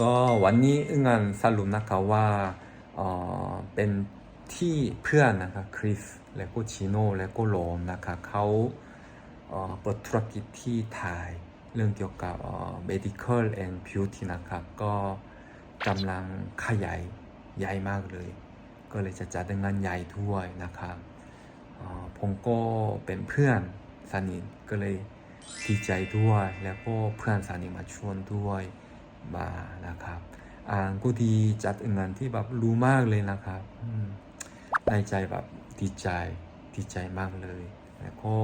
ก็วันนี้อึ้งงานสรุปนะครับว่าเออเป็นที่เพื่อนนะครับคริสและก็ชิโนและก็โรมนะครับเขาเปิดธุรกิจที่ไทยเรื่องเกี่ยวกับ medical and beauty นะครับ ก็กำลังขยายใหญ่มากเลย ก็เลยจะจัดงานใหญ่ด้วยนะครับผมก็เป็นเพื่อนสนิทก็เลยดีใจด้วย แล้วก็เพื่อนสนิทมาชวนด้วย มานะครับ อ่านก็ดีจัดงานที่แบบรู้มากเลยนะครับในใจแบบดีใจดีใจมากเลยแล้วก็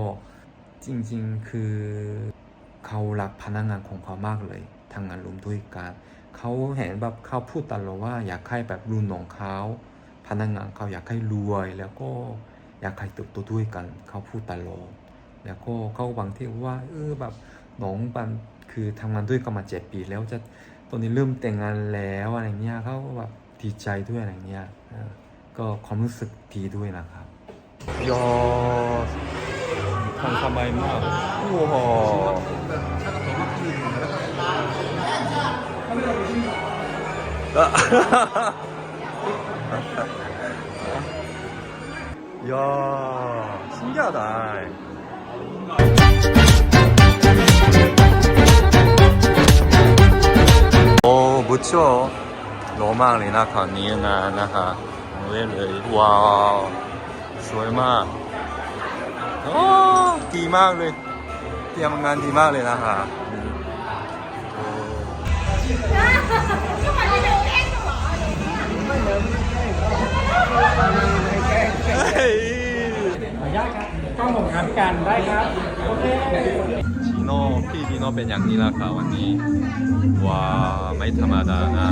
จริงๆคือเขารักพนักงานของเขามากเลยทำงานรวมด้วยกันเขาเห็นแบบเขาพูดตลอดว่าอยากให้แบบรุ่นน้องเขาพนักงานเขาอยากให้รวย แล้วก็อยากให้เติบโตด้วยกันเขาพูดตลอดแล้วก็เขาบางที่ว่าเออแบบน้องบันคือทำงานด้วยกันมาเจ็ดปีแล้วจะ อนนี้เริ่มแต่งงานแล้วอะไรเงี้ยเขาก็แบบดีใจด้วยอะไรเงี้ยเออก็ความรู้สึกดีด้วยนะครับยอทำทำไมมากว้าว야 신기하다. 不错。罗马里纳卡尼亚นะคะเว้ยเลยว้าวสวยมากโอดีมากเลยเตรียมงานดีมากเลยนะคะขออนุญาตครับกล้อมครักันได้ครับ โอเค โน่พี่จีโน่เป็นอย่างนี้แล้วครับวันนี้ว้าไม่ธรรมดานะ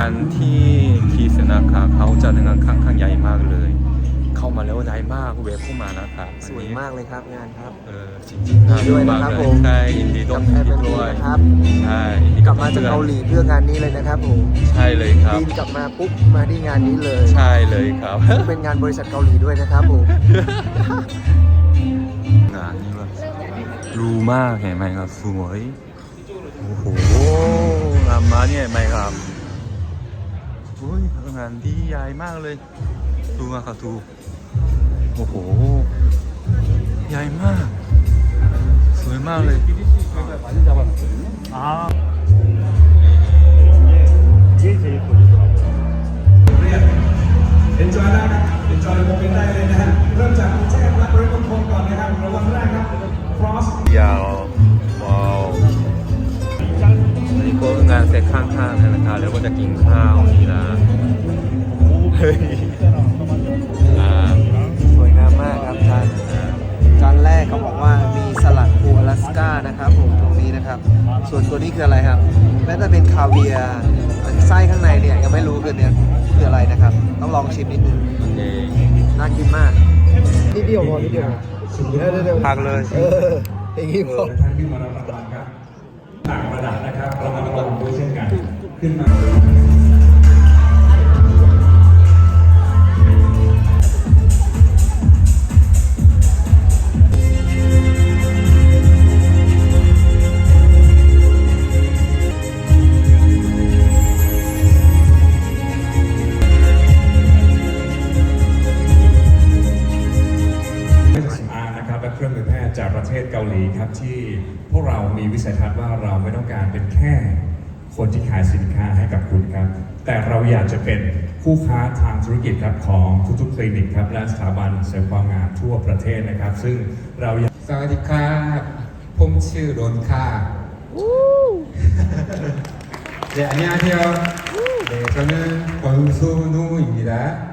อันที่คีสนะคะเขาจัดงานค่อนข้างใหญ่มากเลย เข้ามาแล้วใหญ่มากเวฟเข้ามานะครับสวยมากเลยครับงานครับ เออจริงๆน่าดูมากด้วยนะครับเลผยมใช่ยินดีด้วยกับแฟนยินแบบดีนี้ด้วยนะครับใช่ยินดีกลับมาจากเกาหลีเพื่องานนี้เลยนะครับผมใช่เลยครับบินกลับมาปุ๊บมาที่งานนี้เลย ใช่เลยครับ เป็นงานบริษัทเกาหลีด้วยนะครับผมงานนี้แบบรู้มากเห็นไหมครับสวยโอ้โหงานมาเนี่ยเห็นไหมครับโอ้ยงานดีใหญ่มากเลยดูมาครับดู โอ้โห ใหญ่มาก สวยมากเลยอ่าเอ็นจอยแล้วครับเอ็นจอยโมเมนต์ได้เลยนะฮะ เริ่มจากแจ้งรับบริคอนโทรก่อนนะครับระวังแรกครับ cross ยาวว้าวอันนี้ก็งานเสร็จข้างๆนะครับแล้วก็จะกินข้าวนี่นะเฮ้ย เขาบอกว่ามีสลัดปูอลาสก้านะครับผมตรงนี้นะครับ ส่วนตัวนี้คืออะไรครับแม้แต่เป็นคาเวียร์ไส้ข้างในเนี่ยยังไม่รู้คือเนี่ยคืออะไรนะครับ ต้องลองชิมนิดนึงโอเคน่ากินมากนิดเดียวพอนิดเดียวเดี๋ยวเดี๋ยวพักเลยเอออย่างนี้พอท่านที่มารับรางวัลครับต่างระดับนะครับระมัดระวังด้วยเช่นกันขึ้นมา ประเทศเกาหลีครับที่พวกเรามีวิสัยทัศน์ว่าเราไม่ต้องการเป็นแค่คนที่ขายสินค้าให้กับคุณครับ แต่เราอยากจะเป็นคู่ค้าทางธุรกิจครับของทุกๆคลินิกครับและสถาบันเสริมความงามทั่วประเทศนะครับ ซึ่งเราอยาก สวัสดีครับผมชื่อโรนค่ะ네 안녕하세요 네 저는 권순우입니다 ข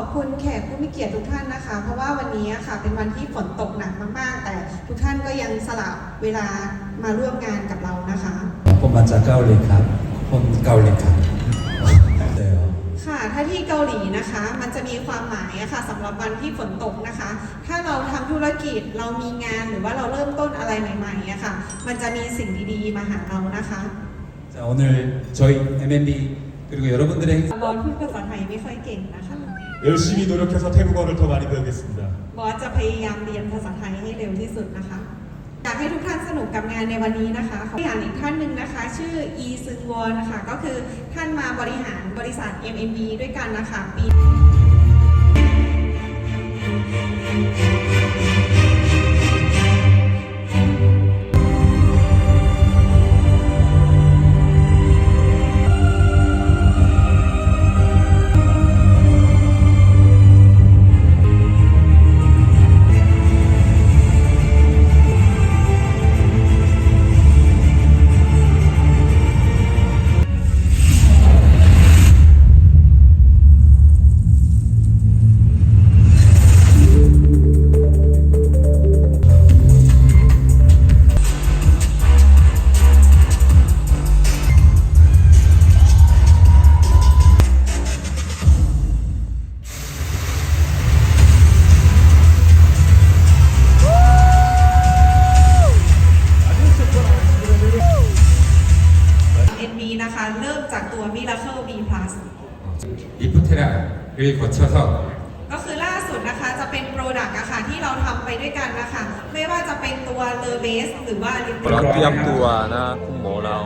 อบคุณแขกผู้มีเกียรติทุกท่านนะคะ เพราะว่าวันนี้อะค่ะเป็นวันที่ฝนตกหนักมากๆ แต่ทุกท่านก็ยังสละเวลามาร่วมงานกับเรานะคะ ผมมาจากเกาหลีครับคนเกาหลีครับเดี๋ยว ค่ะ ถ้าที่เกาหลีนะคะ มันจะมีความหมายอะค่ะสำหรับวันที่ฝนตกนะคะ ถ้าเราทำธุรกิจเรามีงานหรือว่าเราเริ่มต้นอะไรใหม่ๆอะค่ะ มันจะมีสิ่งดีๆมาหาเรานะคะ 자, 오늘 저희 MMB 그리고 여러분들의 행 บอสพูดภาษาไทยไม่ค่อยเก่งนะคะ 열심히 노력해서 태국어를 더 많이 배우겠습니다. บอสจะพยายามเรียนภาษาไทยให้เร็วที่สุดนะคะ อยากให้ทุกท่านสนุกกับงานในวันนี้นะคะขออย่างอีกท่านหนึ่งนะคะ ชื่ออีซึงวอนนะคะ ก็คือท่านมาบริหารบริษัท MMB ด้วยกันนะคะปี 를 거쳐서 ก็คือล่าสุดนะคะจะเป็นโปรดักต์อะค่ะที่เราทำไปด้วยกันนะคะ ไม่ว่าจะเป็นตัวเลเบสหรือว่า Lip เราเตรียมตัวนะคุณหมอเรา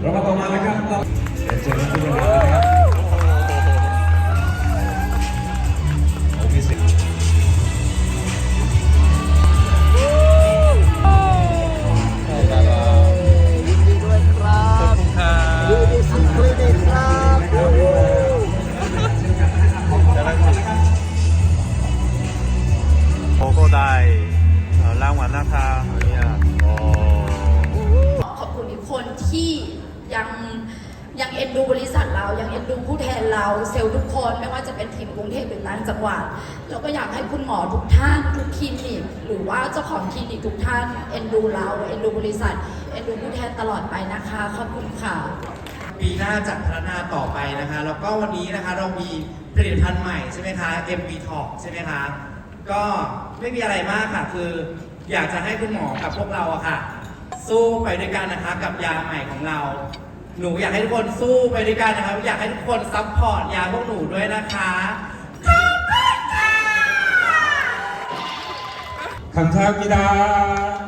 เรามาต่อมาแล้วครับเรา เชิญท่านผู้บริหารนะครับ คนที่ยังยังเอ็นดูบริษัทเรา ยังเอ็นดูผู้แทนเรา เซลล์ทุกคนไม่ว่าจะเป็นทีมกรุงเทพหรือต่างจังหวัดแล้วก็อยากให้คุณหมอทุกท่านทุกคลินิกหรือว่าเจ้าของคลินิกทุกท่านเอ็นดูเราเอ็นดูบริษัทเอ็นดูผู้แทนตลอดไปนะคะขอบคุณค่ะ ปีหน้าจะพัฒนาต่อไปนะคะ แล้วก็วันนี้นะคะเรามีผลิตภัณฑ์ใหม่ใช่ไหมคะ MB Talk ใช่ไหมคะ ก็ไม่มีอะไรมากค่ะ คืออยากจะให้คุณหมอกับพวกเราอะค่ะ สู้ไปด้วยกันนะคะ กับยาใหม่ของเรา หนูอยากให้ทุกคนสู้ไปด้วยกันนะคะ อยากให้ทุกคนซัพพอร์ตยาพวกหนูด้วยนะคะ 감사합니다.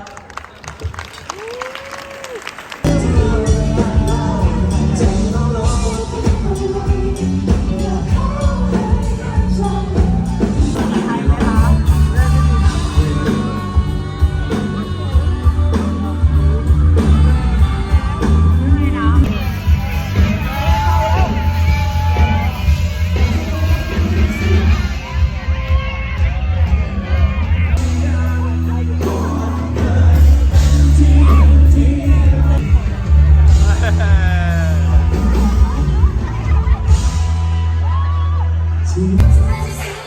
ti.